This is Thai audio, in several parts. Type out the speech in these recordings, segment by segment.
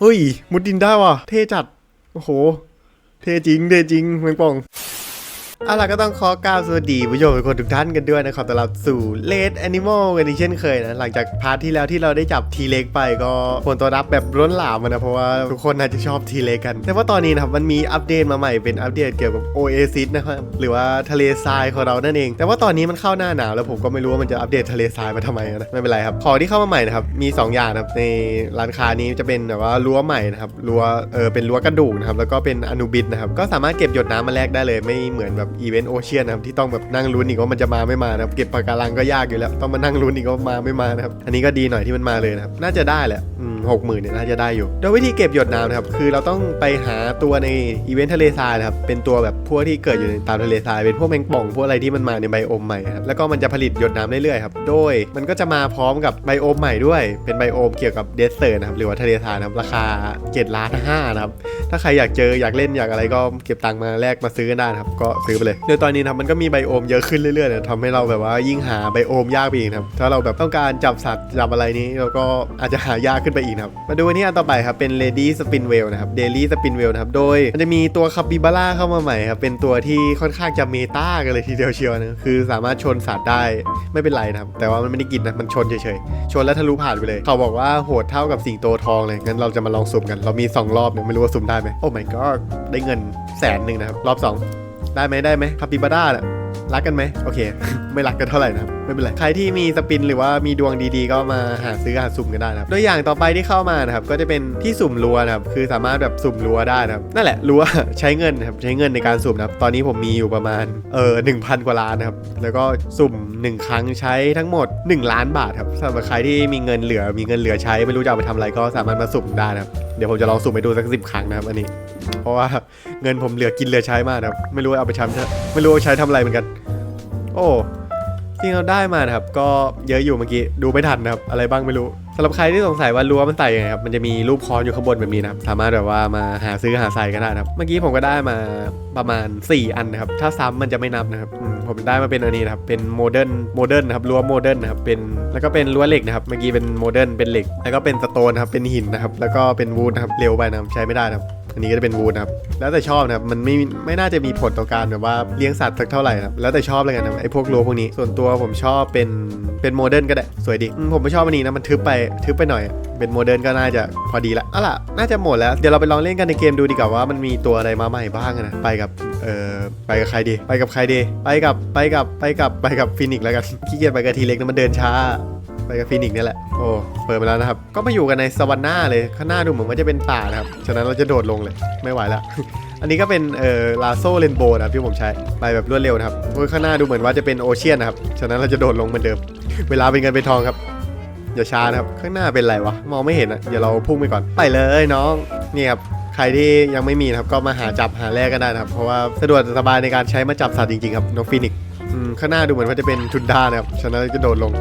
เฮ้ย มุดดินได้ว่ะ เท่จัด โอ้โห เท่จริง เท่จริงแมงป่อง เอาล่ะก็ต้องขอกล่าวสวัสดีผู้ชมทุกคนทุกท่านกันด้วยนะครับต้อนรับสู่เลดแอนิมอลกันอีกเช่นเคยนะ หลังจากพาร์ทที่แล้วที่เราได้จับทีเล็กไปก็ผลตอบรับแบบล้นหลามนะ เพราะว่าทุกคนน่าจะชอบทีเล็กกัน แต่ว่าตอนนี้นะครับมันมีอัปเดตมาใหม่เป็นอัปเดตเกี่ยวกับ Oasis นะครับหรือว่าทะเลทรายของเรานั่นเอง แต่ว่าตอนนี้มันเข้าหน้าหนาวแล้วผมก็ไม่รู้ว่ามันจะอัปเดตทะเลทรายมาทำไมนะไม่เป็นไรครับของที่เข้ามาใหม่นะครับมีสองอย่างนะครับในร้านค้านี้จะเป็นแบบว่ารั้วใหม่นะครับรั้วเออเป็นรั้วกระดูกนะครับแล้วก็เป็นอนุบิดนะครับก็สามารถเก็บหยดน้ำมาแลกได้เลยไม่เหมือนแบบอีเวนต์โอเชียนนะครับที่ต้องแบบนั่งลุ้นอีกว่ามันจะมาไม่มานะครับเก็บปะกการังก็ยากอยู่แล้ว ต้องมานั่งลุ้นอีกว่ามาไม่มานะครับอันนี้ก็ดีหน่อยที่มันมาเลยนะครับน่าจะได้แหละหกหมื่นเนี่ยน่าจะได้อยู่ โดยวิธีเก็บหยดน้ำนะครับคือเราต้องไปหาตัวในอีเวนต์ทะเลทรายนะครับเป็นตัวแบบพวกที่เกิดอยู่ในตามทะเลทรายเป็นพวกแมงป่องพวกอะไรที่มันมาในไบโอมใหม่ครับแล้วก็มันจะผลิตหยดน้ำเรื่อยๆครับโดยมันก็จะมาพร้อมกับไบโอมใหม่ด้วย เป็นไบโอมเกี่ยวกับเดสเซอร์นะครับหรือว่าทะเลทรายนะครับราคา7ล้านห้านะครับถ้าใครอยากเจออยากเล่นอยากอะไรก็เก็บตังค์มาแลกมาซื้อกันได้นะครับก็ซื้อไปเลย โดยตอนนี้นะครับมันก็มีไบโอมเยอะขึ้นเรื่อยๆเนี่ยทำให้เราแบบว่ายิ่งหาไบโอมยากไปอีกครับถ้าเราแบบต้องการจับสัตว์จับอะไรนี้เราก็อาจจะหายากขึ้นไปอีกครับมาดูอันนี้อันต่อไปครับเป็น Lady Spinwheel นะครับ Daily Spinwheel นะครับโดยมันจะมีตัวคาปิบาร่าเข้ามาใหม่ครับเป็นตัวที่ค่อนข้างจะเมตากันเลยทีเดียวเชียวนะคือสามารถชนสัตว์ได้ไม่เป็นไรนะครับแต่ว่ามันไม่ได้กินนะมันชนเฉยๆชนแล้วทะลุผ่านไปเลย เขาบอกว่าโหดเท่ากับสิงโตทองเลยงั้นเราจะมาลองสุ่มกันเรามีสองรอบเนี่ยไม่รู้ว่าสุ่มได้ไหมโอ้ my god ได้เงินแสนหนึ่งนะครับ รอบ 2 ได้ไหมได้ไหมคาปิบาร่าน่ะรักกันไหมโอเค ไม่รักกันเท่าไหร่นะไม่เป็นไรใครที่มีสปินหรือว่ามีดวงดีๆ ก็มาหาซื้อหาสุ่มกันได้นะครับตัวอย่างต่อไปที่เข้ามานะครับก็จะเป็นที่สุ่มรัวนะครับคือสามารถแบบสุ่มรัวได้นะครับนั่นแหละรัวใช้เงินนะครับใช้เงินในการสุ่มนะครับตอนนี้ผมมีอยู่ประมาณเออหนึ่งพันกว่าล้านนะครับแล้วก็สุ่ม 1 ครั้งใช้ทั้งหมด 1 ล้านบาทครับสำหรับใครที่มีเงินเหลือมีเงินเหลือใช้ไม่รู้จะเอาไปทำอะไรก็สามารถมาสุ่มได้นะครับ เดี๋ยวผมจะลองสุ่มไปดูสักสิบครั้งนะครับอันนี้ เพราะว่าเงินผมเหลือกินเหลือใช้มากนะครับไม่รู้เอาไปใช้ไม่รู้ใช้ทำอะไรเหมือนกัน โอ้ที่เราได้มานะครับ ก็เยอะอยู่เมื่อกี้ดูไม่ทันนะครับ อะไรบ้างไม่รู้ สำหรับใครที่สงสัยว่ารั้วมันใส่ยังไงครับ มันจะมีรูปค้อนอยู่ข้างบนแบบนี้นะครับ สามารถแบบว่ามาหาซื้อหาใส่ก็ได้นะครับ เมื่อกี้ผมก็ได้มาประมาณ 4 อันนะครับ ถ้าซ้ำมันจะไม่นับนะครับ ผมได้มาเป็นอันนี้นะครับ เป็นโมเดิร์น โมเดิร์นนะครับ รั้วโมเดิร์นนะครับ เป็น แล้วก็เป็นรั้วเหล็กนะครับ เมื่อกี้เป็นโมเดิร์น เป็นเหล็ก แล้วก็เป็นสโตนนะครับ เป็นหินนะครับ แล้วก็เป็นวูดนะครับ เร็วไปนะครับ ใช้ไม่ได้นะครับ อันนี้ก็จะเป็นวูดนะครับ แล้วแต่ชอบนะครับ มันไม่ไม่น่าจะมีผลต่อการแบบว่าเลี้ยงสัตว์สักเท่าไหร่นะครับ แล้วแต่ชอบเลยกันนะไอ้พวกรัวพวกนี้ ส่วนตัวผมชอบเป็นเป็นโมเดิร์นก็ได้ สวยดี ผมไม่ชอบอันนี้นะ มันทึบไปทึบไปหน่อย เป็นโมเดิร์นก็น่าจะพอดีละเอาล่ะ น่าจะหมดแล้ว เดี๋ยวเราไปลองเล่นกันในเกมดูดีกว่าว่ามันมีตัวอะไรมาใหม่บ้างนะ ไปกับ เอ่อ ไปกับใครดี ไปกับใครดี ไปกับ ไปกับ ไปกับ ไปกับฟินิกซ์แล้วกัน ขี้เกียจไปกับทีเล็กนะมันเดินช้า ไปกับฟินิกซ์เนี่ยแหละ โอ้ เปิดมาแล้วนะครับ ก็มาอยู่กันในสวรรค์หน้าเลย ข้างหน้าดูเหมือนว่าจะเป็นป่านะครับ ฉะนั้นเราจะโดดลงเลย ไม่ไหวแล้ว อันนี้ก็เป็นเอ่อลาโซเรนโบนะครับที่ผมใช้ ไปแบบรวดเร็วนะครับโอ้ยข้างหน้าดูเหมือนว่าจะเป็นโอเชียนนะครับ ฉะนั้นเราจะโดดลงเหมือนเดิม เวลาเป็นเงินเป็นทองครับ อย่าช้านะครับ ข้างหน้าเป็นอะไรวะ มองไม่เห็นอะ เดี๋ยวเราพุ่งไปก่อน ไปเลยน้อง นี่ครับใครที่ยังไม่มีนะครับก็มาหาจับหาแลกกันได้นะครับ เพราะว่าสะดวกสบายในการใช้มาจับสัตว์จริงๆครับน้องฟินิกข้างหน้าดูเหมือนว่าจะเป็นทุนดานะครับฉะนั้นจะโดดลง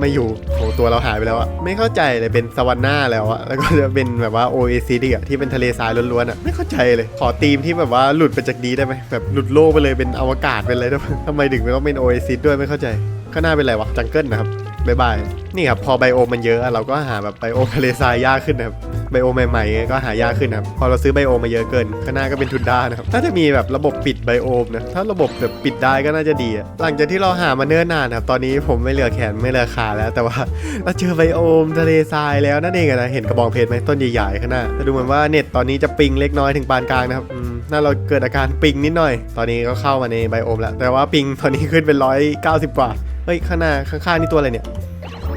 ไม่อยู่โหตัวเราหายไปแล้วอะไม่เข้าใจเลยเป็นสวรรค์หน้าแล้วอะแล้วก็จะเป็นแบบว่าโอเอซิดีอะที่เป็นทะเลทรายล้วนๆอะไม่เข้าใจเลยขอธีมที่แบบว่าหลุดไปจากนี้ได้ไหมแบบหลุดโลกไปเลยเป็นอวกาศเป็นอะไรได้ไหมทำไมถึงต้องเป็นโอเอซิด้วยไม่เข้าใจข้างหน้าเป็นอะไรวะจังเกิลนะครับ บายบาย นี่ครับพอไบโอมมันเยอะเราก็หาแบบไบโอมทะเลทรายยากขึ้นนะครับไบโอมใหม่ๆก็หายากขึ้นครับพอเราซื้อไบโอมมาเยอะเกินข้างหน้าก็เป็นทุนด้านะครับถ้าจะมีแบบระบบปิดไบโอมนะถ้าระบบแบบปิดได้ก็น่าจะดี หลังจากที่เราหามาเนิ่นนานครับตอนนี้ผมไม่เหลือแขนไม่เหลือขาแล้ว แต่ว่าเราเจอไบโอมทะเลทรายแล้วนั่นเองนะเห็นกระบองเพชรไหมต้นใหญ่ๆข้างหน้าแต่ดูเหมือนว่าเน็ตตอนนี้จะปิงเล็กน้อยถึงปานกลางนะครับ น่าเราเกิดอาการปิงนิดหน่อย ตอนนี้ก็เข้ามาในไบโอมแล้ว แต่ว่าปิงตอนนี้ขึ้นเป็นร้อยเก้าสิบกว่า เฮ้ย ข้างหน้าข้างๆนี่ตัวอะไรเนี่ย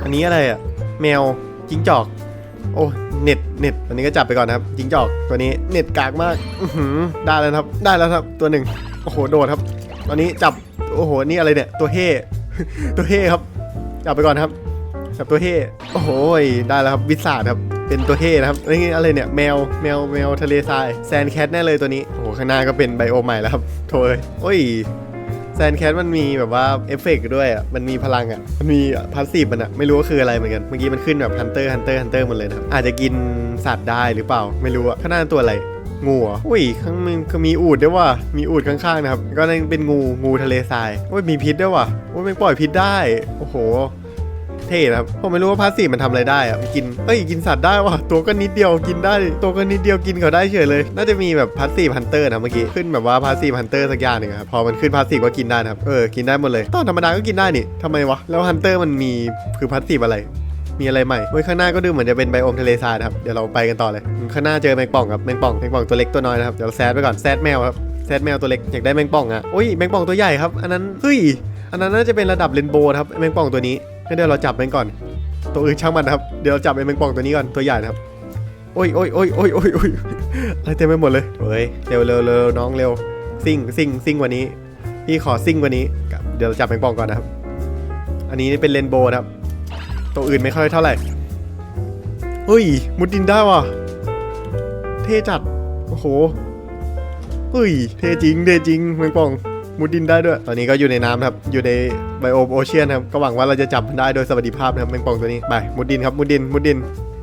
อันนี้อะไรอะแมวจิ้งจอก โอ้ เน็ต เน็ตอันนี้ก็จับไปก่อนนะครับ จิ้งจอก ตัวนี้ เน็ตกากมาก อือหือ ได้แล้วครับ ได้แล้วครับ ตัวหนึ่ง โอ้โห โดดครับ ตอนนี้จับ โอ้โห นี่อะไรเนี่ย ตัวเฮ่ ตัวเฮ่ครับ จับไปก่อนครับ จับตัวเฮ่ โอ้โห ได้แล้วครับ วิสาดครับเป็นตัวเฮ่นะครับนี่อะไรเนี่ยแมวแมวแมวทะเลทรายแซนแคทแน่เลยตัวนี้ หข้างหน้าก็เป็นไบโอใหม่แล้วครับโถเอ้ยโอ้ยแซนแคทมันมีแบบว่าเอฟเฟกต์ด้วยอะ มันมีพลังอะ มันมีพาสซีฟมันอะ ไม่รู้ว่าคืออะไรเหมือนกัน เมื่อกี้มันขึ้นแบบฮันเตอร์ฮันเตอร์ฮันเตอร์หมดเลยนะครับ อาจจะกินสัตว์ได้หรือเปล่า ไม่รู้อะ ข้างหน้าตัวอะไร งูเหรออุ้ย ข้างมึงก็มีอูดด้วยว่ะ มีอูดข้างๆนะครับ ก็นั่นเป็นงู งูทะเลทราย โอ้ย มีพิษด้วยว่ะ โอ้ยมันปล่อยพิษได้ โอ้โห เท่นะครับผมไม่รู้ว่าพาสซีฟมันทำอะไรได้อะกินเอ้ยกินสัตว์ได้ว่ะตัวก็นิดเดียวกินได้ ตัวก็นิดเดียวกินเขาได้เฉยเลย น่าจะมีแบบพาสซีฟฮันเตอร์นะเมื่อกี้ขึ้นแบบว่าพาสซีฟฮันเตอร์สักอย่างหนึ่งครับพอมันขึ้นพาสซีฟก็กินได้ครับเออกินได้หมดเลยตอนธรรมดาก็กินได้นี่ทำไมวะแล้วฮันเตอร์มันมีคือพาสซีฟอะไรมีอะไรใหม่เว้ยข้างหน้าก็ดูเหมือนจะเป็นไบโอมทะเลทรายครับ เดี๋ยวเราไปกันต่อเลย ข้างหน้าเจอแมงป่องครับ แมงป่อง แมงป่องตัวเล็กตัวน้อยนะครับ เดี๋ยวเราแซดไปก่อน แซดแมวครับ แซดแมวตัวเล็ก อยากได้แมงป่องอะโอ้ย แมงป่องตัวใหญ่ครับ อันนั้น เฮ้ย อันนั้นน่าจะเป็นระดับเรนโบว์ครับ แมงป่องตัวนี้ งั้นเดี๋ยวเราจับแมงก่อน ตัวอื่นช่างมันนะครับ เดี๋ยวเราจับไอ้แมงป่องตัวนี้ก่อน ตัวใหญ่นะครับ โอ้ยโอ้ยโอ้ยโอ้ยโอ้ยโอ้ยอะไรเต็มไปหมดเลยเฮ้ย เร็วเร็วเร็วน้องเร็ว ซิ่งซิ่งซิ่งวันนี้ พี่ขอซิ่งวันนี้ เดี๋ยวเราจับแมงป่องก่อนนะครับ อันนี้เป็นเรนโบนะครับ ตัวอื่นไม่ค่อยเท่าไหร่เฮ้ย มุดดินได้ว่ะ เท่จัด โอ้โหเฮ้ย เท่จริง เท่จริงแมงป่อง มุดดินได้ด้วย ตอนนี้ก็อยู่ในน้ำครับ อยู่ในไบโอมโอเชียนครับ ก็หวังว่าเราจะจับมันได้โดยสวัสดิภาพนะครับแมงป่องตัวนี้ ไป มุดดินครับ มุดดิน มุดดิน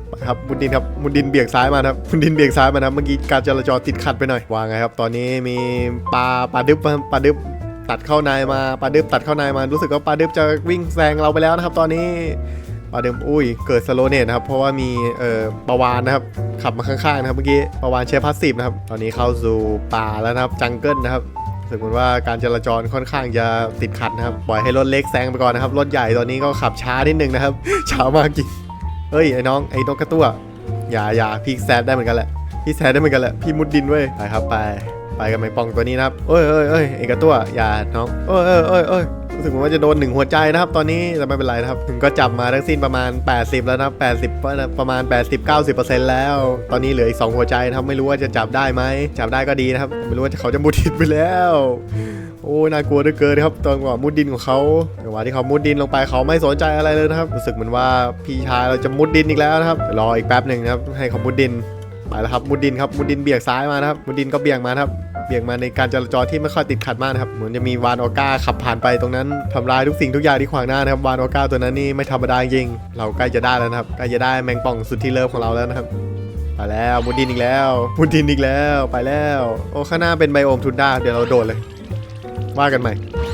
ไปครับมุดดินครับมุดดินเบี่ยงซ้ายมาครับมุดดินเบี่ยงซ้ายมานะเมื่อกี้การจราจรติดขัดไปหน่อยวางไงครับ ตอนนี้มีปลาปลาดึบครับปลาดึบตัดเข้าในมาปลาดึบตัดเข้าในมารู้สึกว่าปลาดึบจะวิ่งแซงเราไปแล้วนะครับ ตอนนี้ปลาดิมอุ้ยเกิดสโลเนตนะครับเพราะว่ามีเอ่อปลาวานนะครับขับมาข้างๆนะครับเมื่อกี้ปลาวานใช้พาสซีฟนะครับตอนนี้เข้าสู่ป่าแล้วนะครับจังเกิลนะครับ สึกเหมือนว่าการจราจรค่อนข้างจะติดขัดนะครับ ปล่อยให้รถเล็กแซงไปก่อนนะครับ รถใหญ่ตอนนี้ก็ขับช้านิดนึงนะครับ ช้ามากจริงเฮ้ยไอ้น้องไอ้นกกระตั้วอย่าอย่าพี่แซดได้เหมือนกันแหละ พี่แซดได้เหมือนกันแหละ พี่มุดดินเว้ย ไปครับไป ไปกับไม้ปองตัวนี้นะครับ เอ้ยเอ้ยเอ้ยไอ้กระตั้วอย่าน้องเอ้ยเอ้ยเอ้ยเอ้ย รู้สึกเหมือนว่าจะโดนหนึ่งหัวใจนะครับ ตอนนี้แต่ไม่เป็นไรนะครับ ถึงก็จับมาทั้งสิ้นประมาณ 80 แล้วนะครับ80 ประมาณ 80-90%แล้ว ตอนนี้เหลืออีก 2 หัวใจนะครับ ไม่รู้ว่าจะจับได้ไหม จับได้ก็ดีนะครับ ไม่รู้ว่าเขาจะมุดดินไปแล้วโอ้น่ากลัวเหลือเกินครับตอนกว่ามุดดินของเขาจังหวะที่เขามุดดินลงไปเขาไม่สนใจอะไรเลยนะครับ รู้สึกเหมือนว่าพี่ชายเราจะมุดดินอีกแล้วนะครับ รออีกแป๊บหนึ่งนะครับ ให้เขามุดดิน ไปแล้วครับ มุดดินครับ มุดดินเบี่ยงซ้ายมานะครับ มุดดินก็เบี่ยงมานะครับ เบี่ยงมาในการจราจรที่ไม่ค่อยติดขัดมากนะครับ เหมือนจะมีวานออก้าขับผ่านไปตรงนั้นทำลายทุกสิ่งทุกอย่างที่ขวางหน้านะครับ วานออก้าตัวนั้นนี่ไม่ธรรมดาจริง เราใกล้จะได้แล้วนะครับ ใกล้จะได้แมงป่องสุดที่เลิฟของเราแล้วนะครับไปแล้วมุดดินอีกแล้วมุดดินอีกแล้วไปแล้ว โอ้ข้างหน้าเป็นไบโอมทุนด้าเดี๋ยวเราโดดเลย ว่ากันใหม่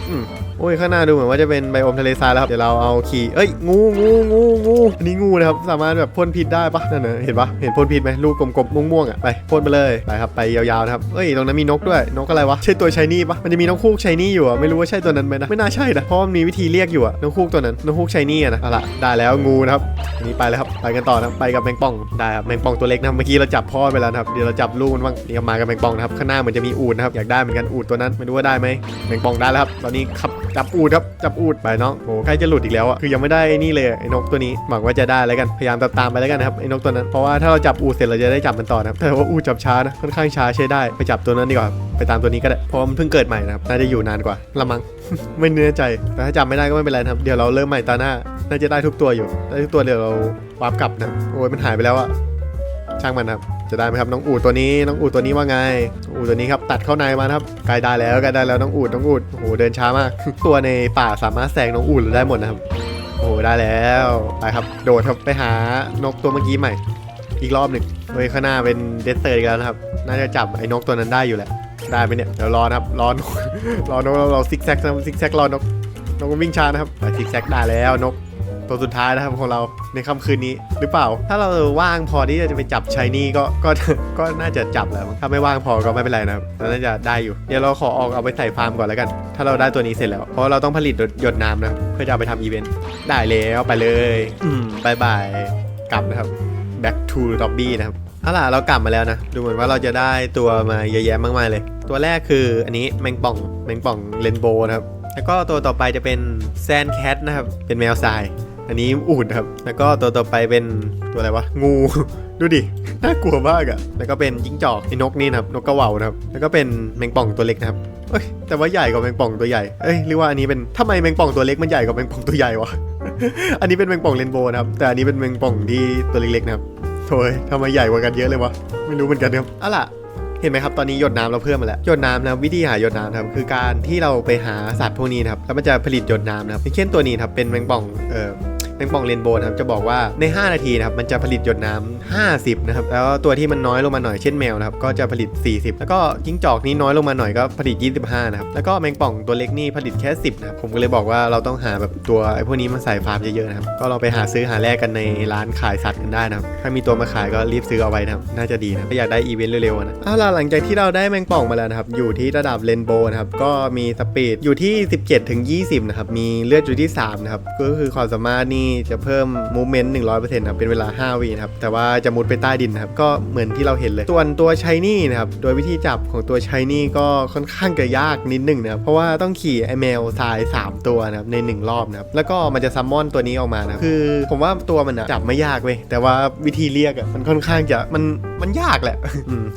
อืม โอ้ยข้างหน้าดูเหมือนว่าจะเป็นไบโอมทะเลทรายแล้วครับเดี๋ยวเราเอาขี่เอ้ยงูงูงูงูอันนี้งูนะครับสามารถแบบพ่นพิษได้ปะนั่นนะเห็นปะเห็นพ่นพิษไหมลูกกลมๆม่วงๆอะไปพ่นไปเลยไปครับไปยาวๆนะครับเอ้ยตรงนั้นมีนกด้วยนกอะไรวะใช่ตัวชายนี่ปะมันจะมีนกคูกชายนี่อยู่อะไม่รู้ว่าใช่ตัวนั้นไหมนะไม่น่าใช่นะเพราะมันมีวิธีเรียกอยู่อะนกคูกตัวนั้นนกคูกชายนี่อะนะเอาละได้แล้วงูนะครับอันนี้ไปแล้วครับไปกันต่อนะไปกับแมงป่องได้ครับแมงป่องตัวเล็กนะเมื่อกี้เราจับพ่อไปแล้วครับเดี๋ยวเราจับลูกมันบ้างนี่ก็มากับแมงป่องนะครับข้างหน้าเหมือนจะมีอูดนะครับอยากได้เหมือนกันอูดตัวนั้นไม่รู้ว่าได้ไหมแมงป่องได้แล้วครับตอนนี้ขับจับอูดครับจับอูดไปน้องโอ้ใกล้จะหลุดอีกแล้วอะคือยังไม่ได้นี่เลยไอ้นกตัวนี้หวังว่าจะได้แล้วกันพยายามตามตามไปแล้วกันนะครับไอ้นกตัวนั้นเพราะว่าถ้าเราจับอูดเสร็จเราจะได้จับมันต่อนะครับแต่ว่าอูดจับช้านะค่อนข้างช้าใช้ได้ไปจับตัวนั้นดีกว่าไปตามตัวนี้ก็ได้เพราะมันเพิ่งเกิดใหม่นะครับน่าจะอยู่นานกว่าละมัง ไม่แน่ใจแต่ถ้าจำไม่ได้ก็ไม่เป็นไรนะครับเดี๋ยวเราเริ่มใหม่ตาหน้าน่าจะได้ทุกตัวอยู่ได้ทุกตัวเดี๋ยวเราวาร์ปกลับนะโอ้ยมันหายไปแล้วอะช่างมันครับ จะได้ไหมครับน้องอูดตัวนี้น้องอูดตัวนี้ว่าไง อูดตัวนี้ครับตัดเข้าในมาครับใกล้ได้แล้วใกล้ได้แล้วน้องอูดน้องอูดโอ้โหเดินช้ามาก ตัวในป่าสามารถแซงน้องอูดได้หมดนะครับโอ้โหได้แล้วไปครับโดดครับไปหานกตัวเมื่อกี้ใหม่ อีกรอบหนึ่งเฮ้ยข้างหน้าเป็นเดสเตอร์อีกแล้วนะครับ น่าจะจับไอ้นกตัวนั้นได้อยู่แหละได้ไหมเนี่ยเดี๋ยวรอนะครับรอนกรอนกเราซิกแซกนะซิกแซกรอนกนกวิ่งช้านะครับซิกแซกได้แล้วนก ตัวสุดท้ายนะครับของเราในค่ำคืนนี้หรือเปล่า ถ้าเราว่างพอที่จะไปจับชายนี่ก็ก็ก็น่าจะจับแล้วถ้าไม่ว่างพอก็ไม่เป็นไรนะครับน่าจะได้อยู่ เดี๋ยวเราขอออกเอาไปใส่ฟาร์มก่อนแล้วกัน ถ้าเราได้ตัวนี้เสร็จแล้ว เพราะเราต้องผลิตหยดน้ำนะเพื่อจะเอาไปทำอีเวนต์ได้แล้วไปเลยอืมบายบายกลับนะครับ back to lobby นะครับเอาล่ะเรากลับมาแล้วนะ ดูเหมือนว่าเราจะได้ตัวมาเยอะแยะมากมายเลย ตัวแรกคืออันนี้แมงป่องแมงป่องเรนโบว์นะครับแล้วก็ตัวต่อไปจะเป็นแซนแคทนะครับ เป็นแมวทราย อันนี้อูดครับ แล้วก็ตัวต่อไปเป็นตัวอะไรวะ งู ดูดิ น่ากลัวมากอะแล้วก็เป็นจิ้งจอกไอ้นกนี่นะครับ นกกระว่านะครับ แล้วก็เป็นแมงป่องตัวเล็กนะครับ เอ้ย แต่ว่าใหญ่กว่าแมงป่องตัวใหญ่ เอ้ย หรือว่าอันนี้เป็นทำไมแมงป่องตัวเล็กมันใหญ่กว่าแมงป่องตัวใหญ่วะ อันนี้เป็นแมงป่องเรนโบว์นะครับ แต่อันนี้เป็นแมงป่องที่ตัวเล็กๆนะครับโถ่ยทำไมใหญ่กว่ากันเยอะเลยวะ ไม่รู้เหมือนกันครับเอาล่ะเห็นไหมครับตอนนี้หยดน้ำเราเพิ่มมาแล้วหยดน้ำนะวิธีหาหยดน้ำครับคือการที่เราไปหาสัตว์พวกนี้นะครับแล้วมันจะผลิตหยดน้ำนะครับเช่นตัวนี้ครับเป็นแมงป่องเอ่อ งป่องเรนโบว์นะครับจะบอกว่าใน 5 นาทีนะครับมันจะผลิตหยดน้ำ50นะครับแล้วตัวที่มันน้อยลงมาหน่อยเช่นแมวนะครับก็จะผลิต 40 แล้วก็จิ้งจอกนี่น้อยลงมาหน่อยก็ผลิต 25นะครับแล้วก็แมงป่องตัวเล็กนี่ผลิตแค่ 10นะครับผมก็เลยบอกว่าเราต้องหาแบบตัวไอ้พวกนี้มาใส่ฟาร์มเยอะๆนะครับก็เราไปหาซื้อหาแลกกันในร้านขายสัตว์กันได้นะครับถ้ามีตัวมาขายก็รีบซื้อเอาไว้นะครับน่าจะดีนะถ้าอยากได้อีเวนต์เร็วๆนะเอาล่ะหลังจากที่เราได้แมงป่องมาแล้วนะครับอยู่ที่ระดับเรนโบว์นะครับก็มีสปีดอยู่ที่ 17ถึง20นะครับมีเลือดอยู่ที่3นะครับก็คือความสามารถนี่จะเพิ่มมูเมนต์100%ครับเป็นเวลา 5วินะครับแต่ว่าจะมุดไปใต้ดินนะครับก็เหมือนที่เราเห็นเลยส่วนตัวชายนี่นะครับโดยวิธีจับของตัวชายนี่ก็ค่อนข้างจะยากนิดหนึ่งนะครับเพราะว่าต้องขี่ไอแมวทราย 3 ตัวนะครับใน 1 รอบนะครับแล้วก็มันจะซัมมอนตัวนี้ออกมานะค,คือผมว่าตัวมันอะจับไม่ยากเว้ยแต่ว่าวิธีเรียกอะมันค่อนข้างจะมันมันยากแหละ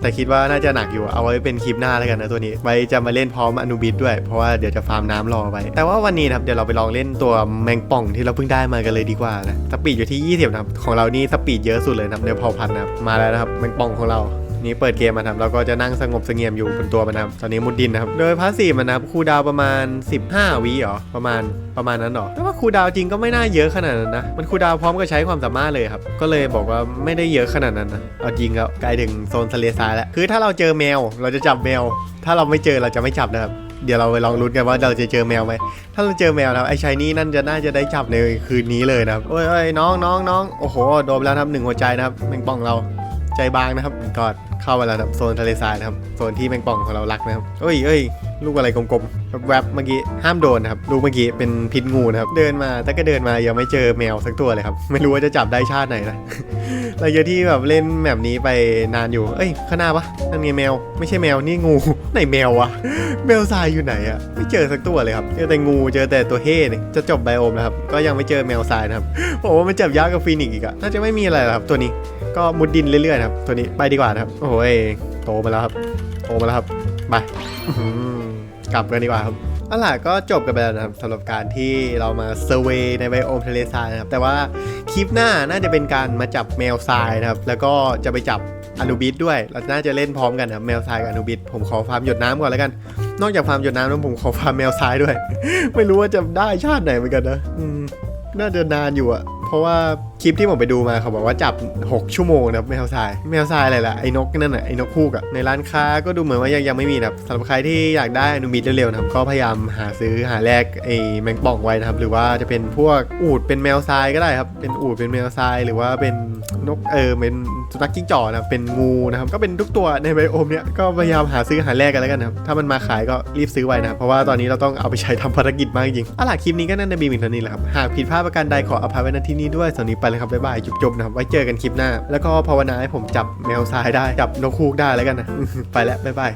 แต่คิดว่าน่าจะหนักอยู่เอาไว้เป็นคลิปหน้าแล้วกันนะตัวนี้ไว้จะมาเล่นพร้อมอนุบิดด้วยเพราะว่าเดี๋ยวจะฟาร์มน้ำรอไว้แต่ว่าวันนี้นะครับเดี๋ยวเราไปลองเล่นตัวแมงป่องที่เราเพิ่งได้มากันเลยดีกว่านะสปีดอยู่ที่ 20นะครับของเรานี่สปีดเยอะสุดเลยนะครับในเผ่าพันนะครับมาแล้วนะครับแมงป่องของเรานี่เปิดเกมมาครับเราก็จะนั่งสงบสงเงียมอยู่บนตัวมันนะครับตอนนี้มุดดินนะครับ โดยพาสซีฟมันนะครับคูดาวประมาณ 15วิหรอประมาณประมาณนั้นหรอแต่ว่าคูดาวจริงก็ไม่น่าเยอะขนาดนั้นนะมันคูดาวพร้อมกับใช้ความสามารถเลยครับก็เลยบอกว่าไม่ได้เยอะขนาดนั้นนะเอาจริงแล้วใกล้ถึงโซนทะเลทรายแล้วคือถ้าเราเจอแมว เราจะจับแมว ถ้าเราไม่เจอเราจะไม่จับนะครับ เดี๋ยวเราไปลองลุ้นกันว่าเราจะเจอแมวไหม ถ้าเราเจอแมวนะครับไอ้ชายนี่นั่นจะน่าจะได้จับในคืนนี้เลยนะครับโอ้ยโอ้ยน้องน้องน้องโอ้โหโดนแล้วครับหนึ่งหัวใจนะครับแมงป่องเราใจบางนะครับกอดเข้ามาแล้วครับโซนทะเลทรายนะครับโซนที่แมงป่องของเรารักนะครับเอ้ยเอ้ย ลูกอะไรกลมๆแวบๆเมื่อกี้ห้ามโดนนะครับลูกเมื่อกี้เป็นพิษงูนะครับ เดินมาแต่ก็เดินมายังไม่เจอแมวสักตัวเลยครับ ไม่รู้ว่าจะจับได้ชาติไหนนะเราเยอะที่แบบเล่นแบบนี้ไปนานอยู่ เอ้ยข้างหน้าปะนั่นไงแมว ไม่ใช่แมวนี่งูไหนแมววะแมวทรายอยู่ไหนอะไม่เจอสักตัวเลยครับเจอแต่งูเจอแต่ตัวเฮ่เนี่ยจะจบไบโอมแล้วครับก็ยังไม่เจอแมวทรายนะครับผมว่ามันจับยากกับฟีนิกซ์อีกอะน่าจะไม่มีอะไรหรอกครับตัวนี้ก็มุดดินเรื่อยๆครับตัวนี้ไปดีกว่านะครับโอ้โหยโตมาแล้วครับโตมาแล้วครับ ไปกลับกันดีกว่าครับเอาล่ะก็จบกันไปแล้วนะครับสำหรับการที่เรามาเซอร์เวยในไบโอมทะเลทรายนะครับ แต่ว่าคลิปหน้าน่าจะเป็นการมาจับแมวทรายนะครับ แล้วก็จะไปจับอนุบิดด้วย เราน่าจะเล่นพร้อมกันนะครับแมวทรายกับอนุบิดผมขอฟาร์มหยดน้ำก่อนแล้วกัน นอกจากฟาร์มหยดน้ำแล้วผมขอฟาร์มแมวทรายด้วย ไม่รู้ว่าจะได้ชาติไหนเหมือนกันนะน่าจะนานอยู่อะเพราะว่า คลิปที่ผมไปดูมาเขาบอกว่าจับ 6 ชั่วโมงนะครับแมวทรายแมวทรายอะไรล่ะไอ้นกนั่นน่ะไอ้นกคูกอะในร้านค้าก็ดูเหมือนว่ายังยังไม่มีนะครับสำหรับใครที่อยากได้อนุมิตเร็วๆนะครับก็พยายามหาซื้อหาแลกไอ้แมงป่องไว้นะครับหรือว่าจะเป็นพวกอูดเป็นแมวทรายก็ได้ครับเป็นอูดเป็นแมวทรายหรือว่าเป็นนกเออเป็นสุนัขจิ้งจอกนะเป็นงูนะครับก็เป็นทุกตัวในไบโอมเนี้ยก็พยายามหาซื้อหาแลกกันแล้วกันนะครับถ้ามันมาขายก็รีบซื้อไว้นะครับเพราะว่าตอนนี้เราต้องเอาไปใช้ทำภารกิจมากจริงๆอะล่ะคลิปนี้ก็น่าจะมีเพียงเท่านี้แหละครับหากผิดพลาดประการใดขออภัยไว้ณที่นี้ด้วยสำหรับนี้ไปเลยครับบ๊ายบายจุบๆนะครับไว้เจอกันคลิปหน้า แล้วก็ภาวนาให้ผมจับแมวทรายได้จับนกคูกได้แล้วกันนะไปแล้วบ๊ายบาย